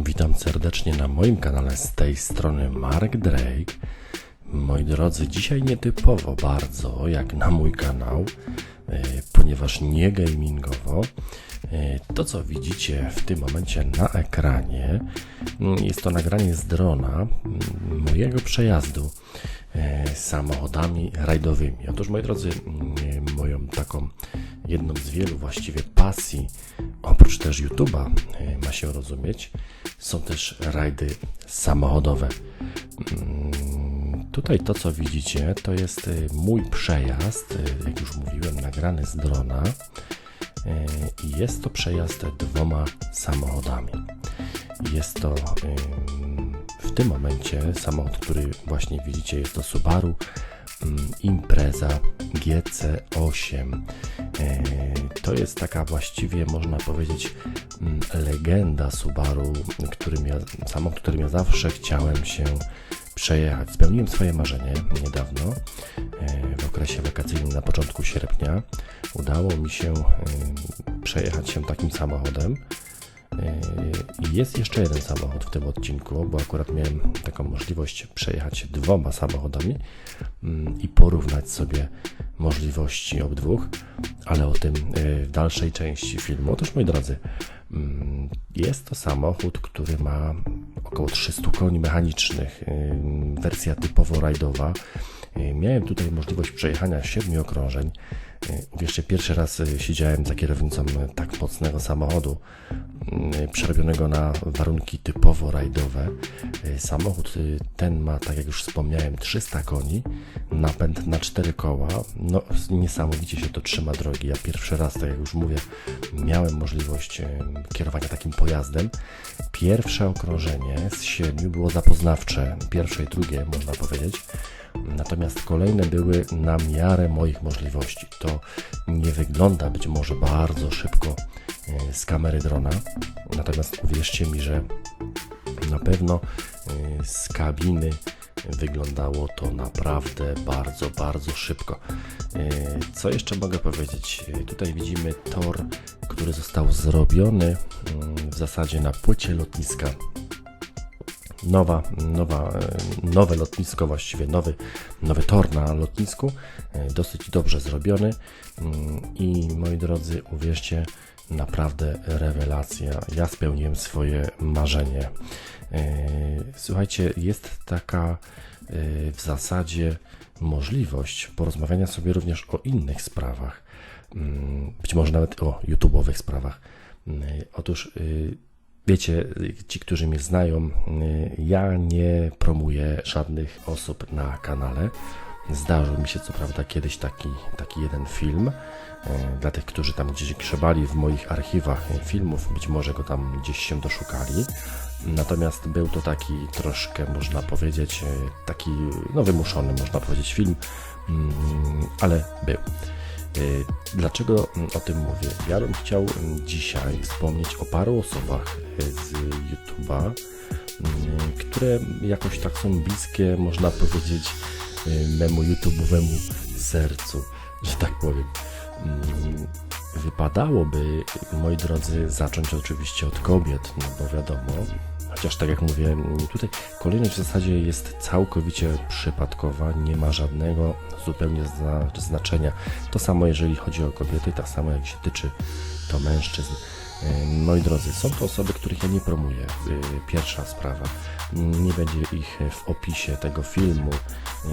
Witam serdecznie na moim kanale z tej strony Mark Drake. Moi drodzy, dzisiaj nietypowo bardzo jak na mój kanał, ponieważ nie gamingowo. E, To, co widzicie w tym momencie na ekranie, mm, jest to nagranie z drona mm, mojego przejazdu e, samochodami rajdowymi. Otóż, moi drodzy, mm, moją taką jedną z wielu właściwie pasji, oprócz też YouTube'a, e, ma się rozumieć, są też rajdy samochodowe. Mm, Tutaj to, co widzicie, to jest y, mój przejazd, y, jak już mówiłem, nagrany z drona. Y, I jest to przejazd dwoma samochodami. Jest to w tym momencie samochód, który właśnie widzicie, jest to Subaru ym, Impreza GC8. Yy, To jest taka właściwie, można powiedzieć, ym, legenda Subaru, którym ja, samochód, którym ja zawsze chciałem się przejechać. Spełniłem swoje marzenie niedawno, yy, w okresie wakacyjnym na początku sierpnia. Udało mi się yy, przejechać się takim samochodem. I jest jeszcze jeden samochód w tym odcinku, bo akurat miałem taką możliwość przejechać dwoma samochodami mm, i porównać sobie możliwości obydwóch, ale o tym yy, w dalszej części filmu. Otóż, moi drodzy, mm, jest to samochód, który ma około 300 koni mechanicznych, yy, wersja typowo rajdowa. Yy, Miałem tutaj możliwość przejechania siedmiu okrążeń. Uwierzcie, pierwszy raz yy, siedziałem za kierownicą yy, tak mocnego samochodu, yy, przerobionego na warunki typowo rajdowe. Yy, Samochód ten ma, tak jak już wspomniałem, 300 koni, napęd na 4 koła. No, niesamowicie się to trzyma drogi. Ja pierwszy raz, tak jak już mówię, miałem możliwość kierowania takim pojazdem. Pierwsze okrążenie z siedmiu było zapoznawcze, pierwsze i drugie można powiedzieć. Natomiast kolejne były na miarę moich możliwości. To nie wygląda być może bardzo szybko e, z kamery drona, natomiast uwierzcie mi, że na pewno e, z kabiny wyglądało to naprawdę bardzo, bardzo szybko. E, Co jeszcze mogę powiedzieć? Tutaj widzimy tor, który został zrobiony mm, w zasadzie na płycie lotniska nowa, nowa, e, nowe lotnisko, właściwie nowy, nowy tor na lotnisku, e, dosyć dobrze zrobiony mm, i moi drodzy, uwierzcie, naprawdę rewelacja. Ja spełniłem swoje marzenie. E, Słuchajcie, jest taka w zasadzie możliwość porozmawiania sobie również o innych sprawach, Mm, być może nawet o YouTube'owych sprawach. Mm, Otóż y, Wiecie, ci, którzy mnie znają, y, ja nie promuję żadnych osób na kanale. Zdarzył mi się co prawda kiedyś taki, taki jeden film. y, Dla tych, którzy tam gdzieś grzebali w moich archiwach y, filmów, być może go tam gdzieś się doszukali. Natomiast był to taki troszkę, można powiedzieć, taki no wymuszony, można powiedzieć, film, mm, ale był. Dlaczego o tym mówię? Ja bym chciał dzisiaj wspomnieć o paru osobach z YouTube'a, mm, które jakoś tak są bliskie, można powiedzieć, y, memu YouTube'owemu sercu, że tak powiem. Mm, Wypadałoby, moi drodzy, zacząć oczywiście od kobiet, no bo wiadomo, Chociaż tak jak mówię, tutaj kolejność w zasadzie jest całkowicie przypadkowa, nie ma żadnego zupełnie zna znaczenia. To samo jeżeli chodzi o kobiety, tak samo jak się tyczy to mężczyzn. E, Moi drodzy, są to osoby, których ja nie promuję. E, Pierwsza sprawa, nie będzie ich w opisie tego filmu. E,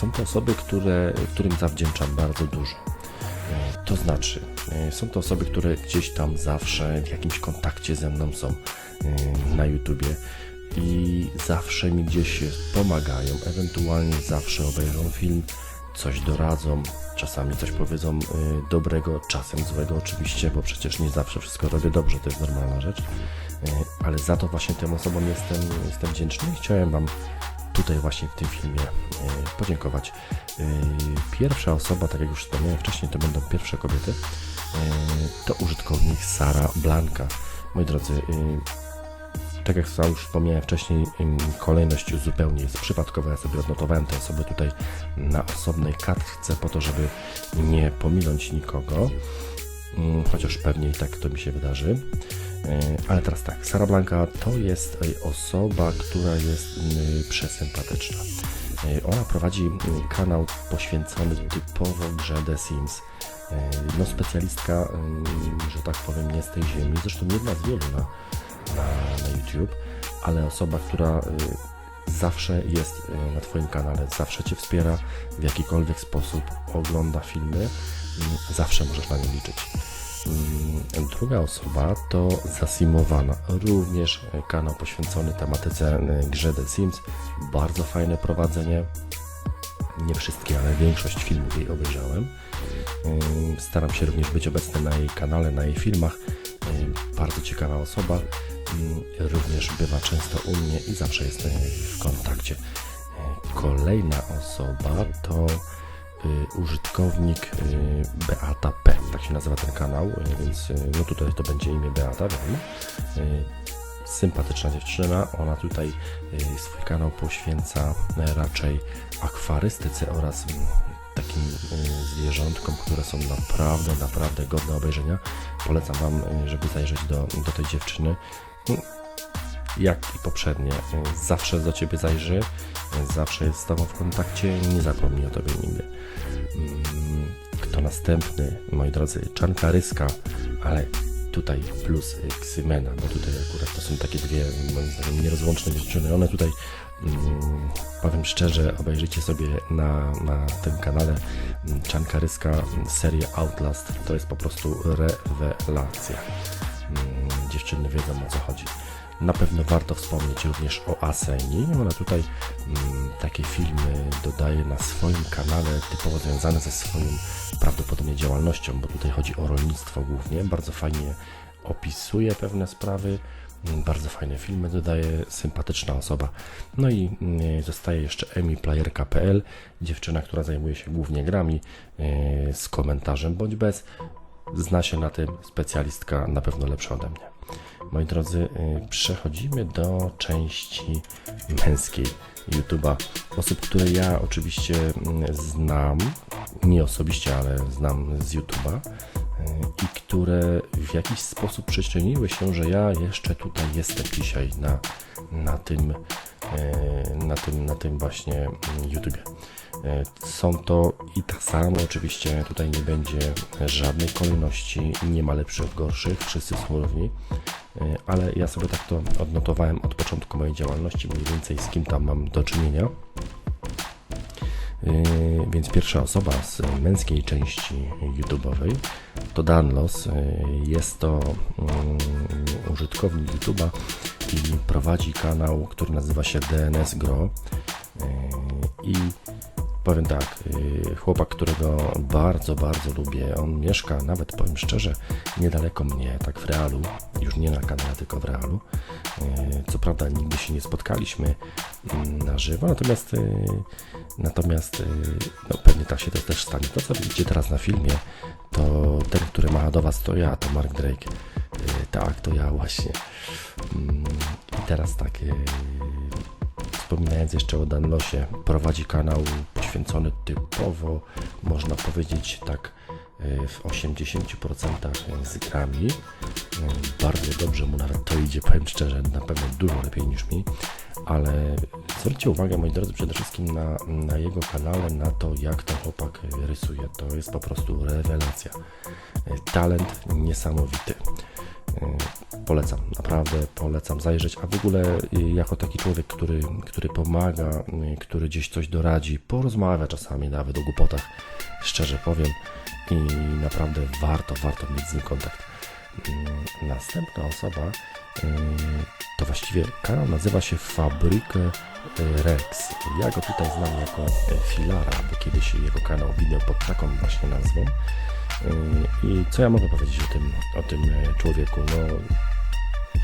Są to osoby, które, którym zawdzięczam bardzo dużo. E, To znaczy, e, są to osoby, które gdzieś tam zawsze w jakimś kontakcie ze mną są e, na YouTubie i zawsze mi gdzieś pomagają, ewentualnie zawsze obejrzą film, coś doradzą, czasami coś powiedzą e, dobrego, czasem złego oczywiście, bo przecież nie zawsze wszystko robię dobrze, to jest normalna rzecz, E, ale za to właśnie tym osobom jestem, jestem wdzięczny i chciałem Wam tutaj właśnie w tym filmie e, podziękować. E, Pierwsza osoba, tak jak już wspomniałem wcześniej, to będą pierwsze kobiety. e, To użytkownik Sara Blanka. Moi drodzy, e, tak jak sam już wspomniałem wcześniej, kolejność zupełnie jest przypadkowa. Ja sobie odnotowałem te osoby tutaj na osobnej kartce po to, żeby nie pominąć nikogo. mm, chociaż pewnie i tak to mi się wydarzy. E, Ale teraz tak, Sara Blanka to jest e, osoba, która jest przesympatyczna. E, Ona prowadzi kanał poświęcony typowo grze The Sims. No specjalistka, że tak powiem, nie z tej ziemi, zresztą jedna z wielu na, na, YouTube, ale osoba, która y, zawsze jest y, na Twoim kanale, zawsze Cię wspiera w jakikolwiek sposób, ogląda filmy, mm, zawsze możesz na nią liczyć. Mm, Druga osoba to Zasimowana, również y, kanał poświęcony tematyce y, grze The Sims. Bardzo fajne prowadzenie. Nie wszystkie, ale większość filmów jej obejrzałem. Staram się również być obecny na jej kanale, na jej filmach. Bardzo ciekawa osoba. Również bywa często u mnie i zawsze jest w kontakcie. Kolejna osoba to y, użytkownik y, Beata P. Tak się nazywa ten kanał, y, więc no tutaj to będzie imię Beata, wiem. Sympatyczna dziewczyna. Ona tutaj swój kanał poświęca raczej akwarystyce oraz takim zwierzątkom, które są naprawdę, naprawdę godne obejrzenia. Polecam Wam, żeby zajrzeć do, do tej dziewczyny. Jak i poprzednie, y, zawsze do Ciebie zajrzy, y, zawsze jest z Tobą w kontakcie, nie zapomnij o Tobie nigdy. Mm, Kto następny, moi drodzy, Czanka Ryska, ale tutaj plus Ksymena, bo tutaj akurat to są takie dwie, moim zdaniem, nierozłączne dziewczyny. One tutaj, mm, powiem szczerze, obejrzyjcie sobie na, na tym kanale mm, Czanka Ryska mm, serię Outlast. To jest po prostu rewelacja. Dziewczyny wiedzą o co chodzi. Na pewno warto wspomnieć również o Aseni. Ona tutaj mm, takie filmy dodaje na swoim kanale, typowo związane ze swoją prawdopodobnie działalnością, bo tutaj chodzi o rolnictwo głównie. Bardzo fajnie opisuje pewne sprawy, mm, bardzo fajne filmy dodaje, sympatyczna osoba. No i mm, zostaje jeszcze emiplayerka.pl, dziewczyna, która zajmuje się głównie grami, yy, z komentarzem bądź bez. Zna się na tym specjalistka na pewno lepsza ode mnie. Moi drodzy, y, przechodzimy do części męskiej YouTube'a. Osób, które ja oczywiście mm, znam, nie osobiście, ale znam z YouTube'a y, i które w jakiś sposób przyczyniły się, że ja jeszcze tutaj jestem dzisiaj na, na tym y, na tym, na tym właśnie mm, YouTubie. Y, Są to i tak samo, oczywiście tutaj nie będzie żadnej kolejności, nie ma lepszych, gorszych, wszyscy są równi, Y, ale ja sobie tak to odnotowałem od początku mojej działalności, mniej więcej z kim tam mam do czynienia. Yy, Więc pierwsza osoba z męskiej części YouTube'owej to Danlos. Jest to mm, użytkownik YouTube'a i prowadzi kanał, który nazywa się DNS Gro. I powiem tak, yy, chłopak, którego bardzo, bardzo lubię, on mieszka nawet, powiem szczerze, niedaleko mnie, tak w realu, już nie na kanale, tylko w realu. Yy, Co prawda nigdy się nie spotkaliśmy mm, na żywo, natomiast yy, Natomiast no, pewnie tak się to też stanie. To, co widzicie teraz na filmie, to ten, który ma do Was, to ja, to Mark Drake. Tak, to ja właśnie. Mm, I teraz tak, wspominając jeszcze o Danlosie, prowadzi kanał poświęcony typowo, można powiedzieć tak, yy, w 80% z grami. Yy, Bardzo dobrze mu nawet to idzie, powiem szczerze, na pewno dużo lepiej niż mi ale zwróćcie uwagę, moi drodzy, przede wszystkim na, na jego kanale, na to, jak ten chłopak rysuje. To jest po prostu rewelacja. Talent niesamowity. Polecam, naprawdę polecam zajrzeć, a w ogóle jako taki człowiek, który, który pomaga, który gdzieś coś doradzi, porozmawia czasami nawet o głupotach, szczerze powiem i naprawdę warto, warto mieć z nim kontakt. Następna osoba yy, to właściwie kanał nazywa się Fabrykę Rex. Ja go tutaj znam jako Filara, bo kiedyś jego kanał wideo pod taką właśnie nazwą. I co ja mogę powiedzieć o tym, o tym człowieku? No,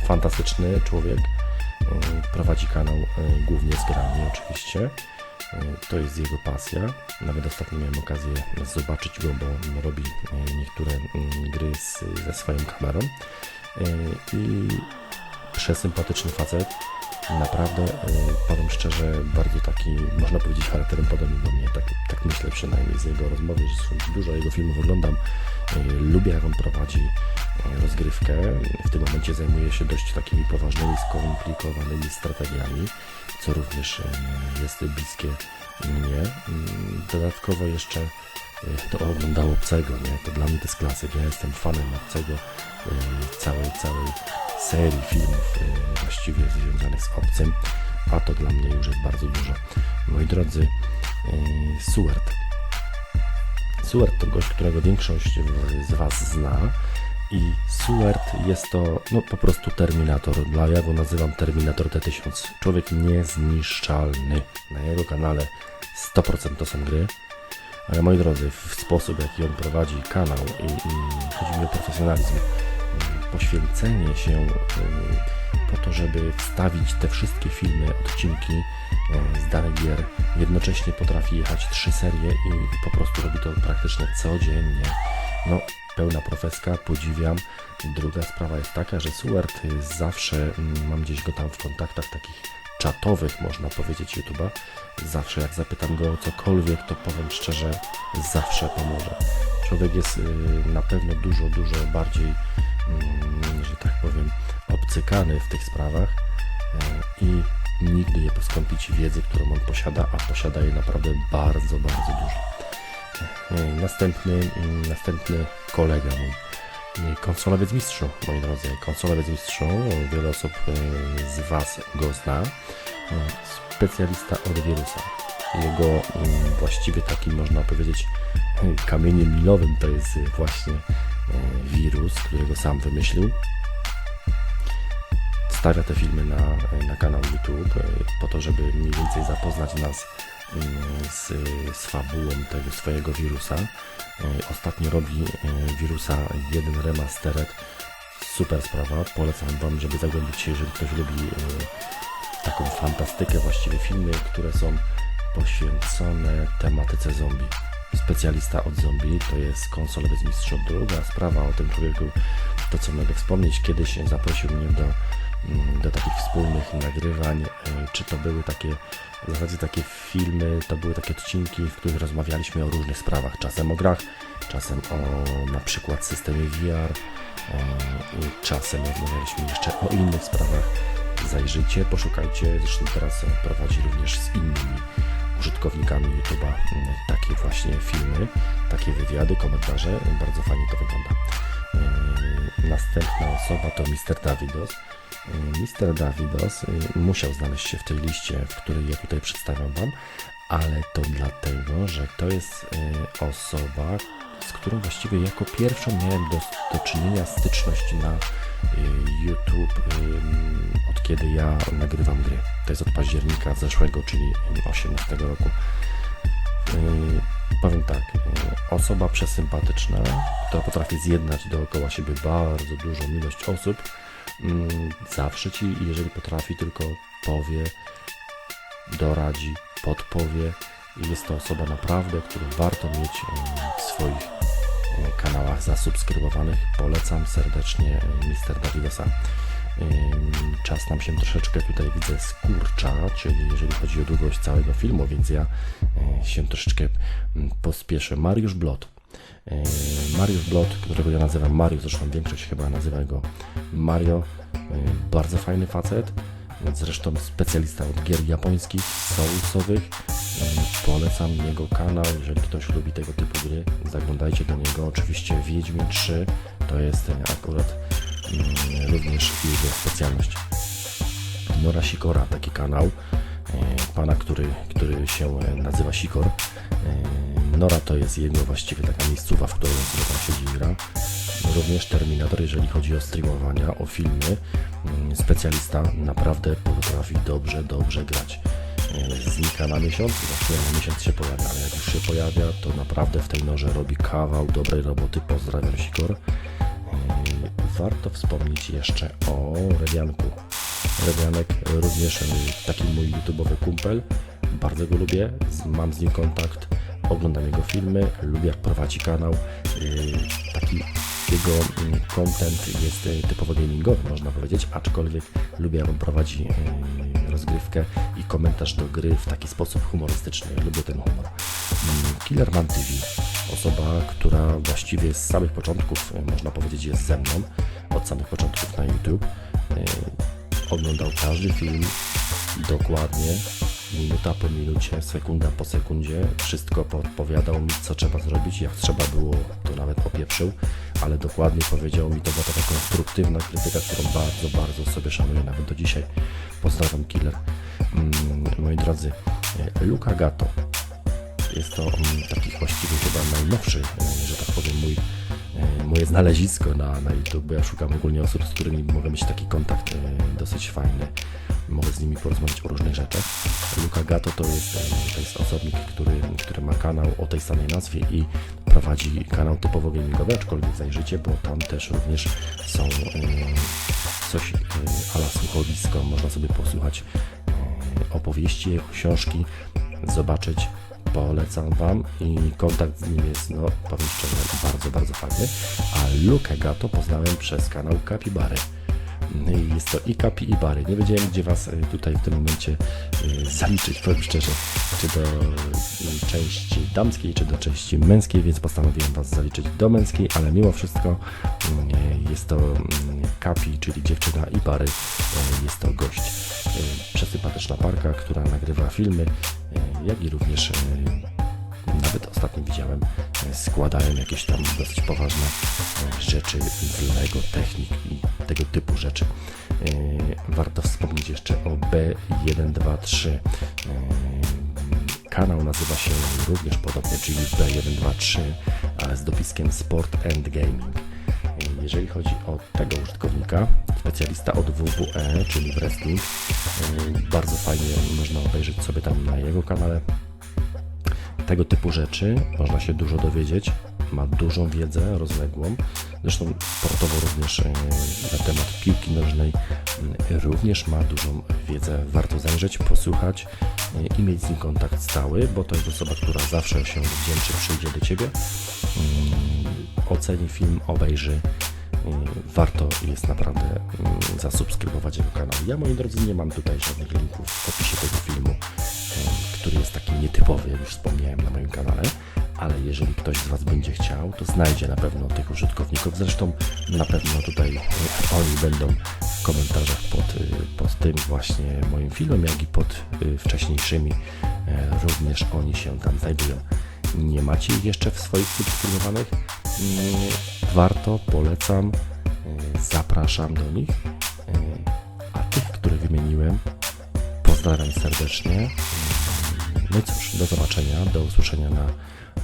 fantastyczny człowiek. Yy, Prowadzi kanał e, głównie z grami oczywiście. Yy, To jest jego pasja. Nawet ostatnio miałem okazję zobaczyć go, bo robi e, niektóre mm, gry z, ze swoją kamerą. I przesympatyczny facet. Naprawdę, y, powiem szczerze, bardzo taki, można powiedzieć, charakterem podobny do mnie, tak, tak myślę przynajmniej z jego rozmowy, że dużo jego filmów oglądam, y, lubię jak on prowadzi y, rozgrywkę, w tym momencie zajmuje się dość takimi poważnymi, skomplikowanymi strategiami, co również jest bliskie mnie. Mm, Dodatkowo jeszcze to oglądał Obcego, nie? To dla mnie to jest klasyk. Ja jestem fanem Obcego całej, całej serii filmów y, właściwie związanych z Obcym, a to dla mnie już jest bardzo dużo. Moi drodzy, y, Seward. Seward to gość, którego większość z Was zna i Seward jest to no, po prostu Terminator. Dla ja go nazywam Terminator T1000. Człowiek niezniszczalny. Na jego kanale 100% to są gry. Ale moi drodzy, w sposób jaki on prowadzi kanał i, i chodzi mi o profesjonalizm, poświęcenie się po to, żeby wstawić te wszystkie filmy, odcinki z danych gier, jednocześnie potrafi jechać trzy serie i, po prostu robi to praktycznie codziennie. No, pełna profeska, podziwiam. Druga sprawa jest taka, że y, zawsze, mam gdzieś go tam w kontaktach takich czatowych, można powiedzieć, YouTube'a. Zawsze jak zapytam go o cokolwiek, to powiem szczerze, zawsze pomoże. Człowiek jest y, na pewno dużo, dużo bardziej, że tak powiem, obcykany w tych sprawach y, i nigdy nie poskąpi Ci wiedzy, którą on posiada, a posiada jej naprawdę bardzo, bardzo dużo. Y, Następny, y, następny kolega mój. Konsolowiec mistrzu, moi drodzy. Konsolowiec mistrzu, wiele osób z Was go zna. Specjalista od wirusa. Jego y, właściwie takim, można powiedzieć, kamieniem milowym to jest właśnie wirus, którego sam wymyślił. Stawia te filmy na, na kanał YouTube y, po to, żeby mniej więcej zapoznać nas z, z fabułą tego swojego wirusa. Ostatnio robi wirusa jeden remastered. Super sprawa. Polecam Wam, żeby zagłębić się, jeżeli ktoś lubi taką fantastykę, właściwie filmy, które są poświęcone tematyce zombie. Specjalista od zombie to jest konsolowiec mistrzów. Druga sprawa o tym człowieku, to co mogę wspomnieć, kiedyś zaprosił mnie do, mm, do takich wspólnych nagrywań, y, czy to były takie, w zasadzie takie filmy, to były takie odcinki, w których rozmawialiśmy o różnych sprawach, czasem o grach, czasem o na przykład systemie VR, i czasem rozmawialiśmy jeszcze o innych sprawach. Zajrzyjcie, poszukajcie, zresztą teraz prowadzi również z innymi użytkownikami YouTube'a mm, takie właśnie filmy, takie wywiady, komentarze. Bardzo fajnie to wygląda. Yy, Następna osoba to Mr. Davidos. Yy, Mr. Davidos yy, musiał znaleźć się w tej liście, w której ja tutaj przedstawiam Wam, ale to dlatego, że to jest osoba, z którą właściwie jako pierwszą miałem do, do czynienia styczność na y, YouTube od kiedy ja nagrywam gry. To jest od października zeszłego, czyli 18 roku. Y, powiem tak, y, osoba przesympatyczna, która potrafi zjednać dookoła siebie bardzo dużą ilość osób, mm, zawsze ci, jeżeli potrafi, tylko powie, doradzi, podpowie i jest to osoba naprawdę, którą warto mieć w swoich e, kanałach zasubskrybowanych. Polecam serdecznie e, Mr. Davidosa. Czas nam się troszeczkę tutaj widzę skurcza, czyli jeżeli chodzi o długość całego filmu, więc ja e, się troszeczkę pospieszę. Mariusz Blot. Mariusz Blot, którego ja nazywam Mario, zresztą większość chyba nazywa go Mario. Bardzo fajny facet. Zresztą specjalista od gier japońskich, soulsowych. Mm, Polecam jego kanał, jeżeli ktoś lubi tego typu gry, zaglądajcie do niego. Oczywiście Wiedźmin 3 to jest e, akurat mm, również jego specjalność. Nora Sikora, taki kanał e, pana, który, który się e, nazywa Sikor. Nora to jest jego właściwie taka miejscowa, w której on siedzi i gra. Również Terminator, jeżeli chodzi o streamowania, o filmy. Mm, Specjalista naprawdę potrafi dobrze, dobrze grać. E, Znika na miesiąc, właściwie na miesiąc się pojawia, ale jak już się pojawia, to naprawdę w tej norze robi kawał dobrej roboty. Pozdrawiam Sikor. E, Warto wspomnieć jeszcze o Rewianku. Rewianek również taki mój YouTube'owy kumpel. Bardzo go lubię, mam z nim kontakt, oglądam jego filmy, lubię jak prowadzi kanał. Taki jego mm, content jest e, typowo gamingowy, można powiedzieć, aczkolwiek lubię jak on prowadzi e, rozgrywkę i komentarz do gry w taki sposób humorystyczny. Lubię ten humor. Mm, Killerman TV, osoba, która właściwie z samych początków, y, można powiedzieć, jest ze mną, od samych początków na YouTube. Oglądał każdy film dokładnie, minuta po minucie, sekunda po sekundzie, wszystko podpowiadał mi, co trzeba zrobić, jak trzeba było, to nawet opieprzył, ale dokładnie powiedział mi, to była taka konstruktywna krytyka, którą bardzo, bardzo sobie szanuję, nawet do dzisiaj. Pozdrawiam, Killer. Mm, moi drodzy, e, Luca Gatto, jest to mm, taki właściwie chyba najnowszy, e, że tak powiem, mój, moje znalezisko na, na YouTube, ja szukam ogólnie osób, z którymi mogę mieć taki kontakt e, dosyć fajny. Mogę z nimi porozmawiać o różnych rzeczach. Luca Gatto to jest, e, to jest osobnik, który, który ma kanał o tej samej nazwie i prowadzi kanał typowo gamingowy, aczkolwiek zajrzycie, bo tam też również są e, coś e, ala słuchowisko, można sobie posłuchać e, opowieści, książki, zobaczyć polecam Wam i kontakt z nim jest, no powiem szczerze, bardzo, bardzo fajny. A Lukę Gato poznałem przez kanał Capibary. I Jest to i Kapi i Bary. Nie wiedziałem, gdzie Was y, tutaj w tym momencie y, zaliczyć, powiem szczerze, czy do y, części damskiej, czy do części męskiej, więc postanowiłem Was zaliczyć do męskiej, ale mimo wszystko y, jest to y, Kapi, czyli dziewczyna i Bary, jest to gość. Przesympatyczna parka, która nagrywa filmy, jak i również nawet ostatnio widziałem, e, składają jakieś tam dosyć poważne e, rzeczy z Lego Technik tego typu rzeczy. E, Warto wspomnieć jeszcze o B123. E, Kanał nazywa się również podobnie, czyli B123, ale z dopiskiem Sport and Gaming. E, Jeżeli chodzi o tego użytkownika, specjalista od WWE, czyli wrestling, bardzo fajnie można obejrzeć sobie tam na jego kanale tego typu rzeczy można się dużo dowiedzieć. Ma dużą wiedzę rozległą. Zresztą sportowo również e, na temat piłki nożnej m, również ma dużą wiedzę. Warto zajrzeć, posłuchać e, i mieć z nim kontakt stały, bo to jest osoba, która zawsze się wdzięczy, przyjdzie do Ciebie, mm, oceni film, obejrzy. Mm, Warto jest naprawdę mm, zasubskrybować jego kanał. Ja, moi drodzy, nie mam tutaj żadnych linków w opisie tego filmu, em, który jest taki nietypowy, jak już wspomniałem na moim kanale, ale jeżeli ktoś z Was będzie chciał, to znajdzie na pewno tych użytkowników. Zresztą na pewno tutaj e, oni będą w komentarzach pod, e, pod tym właśnie moim filmem, jak i pod e, wcześniejszymi. Również oni się tam znajdują. Nie macie ich jeszcze w swoich subskrybowanych? Warto, polecam, zapraszam do nich. A tych, które wymieniłem, pozdrawiam serdecznie. No cóż, do zobaczenia, do usłyszenia na,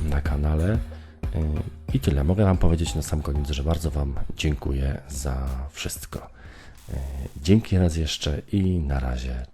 na kanale. I tyle. Mogę Wam powiedzieć na sam koniec, że bardzo Wam dziękuję za wszystko. Dzięki raz jeszcze i na razie.